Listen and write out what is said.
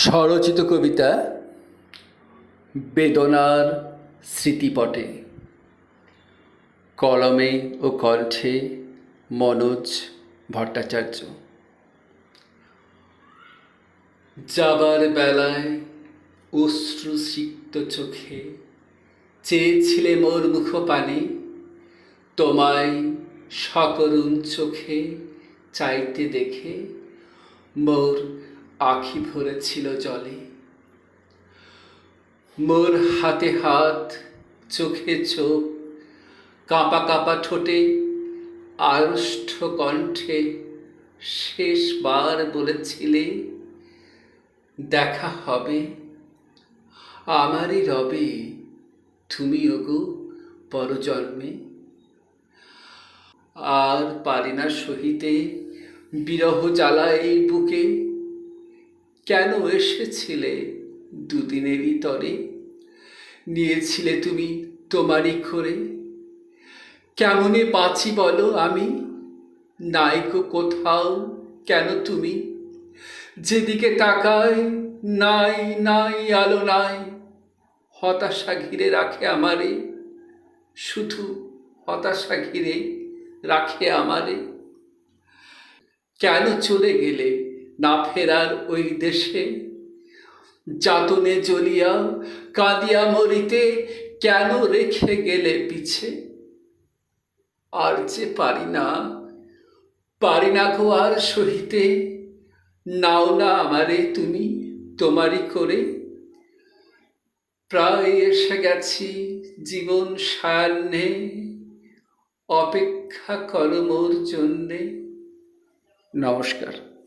স্বরচিত কবিতা বেদনার স্মৃতিপটে। কলমে ও কণ্ঠে মনোজ ভট্টাচার্য। যাবার বেলায় অশ্রুসিক্ত চোখে চেয়েছিলে মোর মুখ পানে তোমায় সকরুণ চোখে চাইতে দেখে মোর আখি ভরেছিল জলে। মোর হাতে হাত, চোখে চোখ, কাঁপা কাঁপা ঠোঁটে, আড়ষ্ট কণ্ঠে শেষবার বলেছিলে, দেখা হবে। আমারই রবে। তুমি ওগো পরজন্মে। আর পারি না সহিতে বিরহ জ্বালা এই বুকে কেন এসেছিলে দুদিনেরই ভিতরে? নিয়েছিলে তুমি তোমারই করে কেমনে বাঁচি বলো আমি? নাইকো কোথাও, কেন তুমি? যেদিকে তাকায়, নাই নাই, আলো নাই। হতাশা ঘিরে রাখে আমারে। শুধু হতাশা ঘিরে রাখে আমারে। কেন চলে গেলে না ফেরার ওই দেশে। যাতনে জ্বলিয়া কাঁদিয়া মরিতে কেন রেখে গেলে পিছে? আর যে পারি না পারি না গো আর সহিতে। নাও না আমারে তুমি, তোমারই করে। প্রায় এসে গেছি জীবন সায়ান্নে অপেক্ষা করো জন্যে। নমস্কার।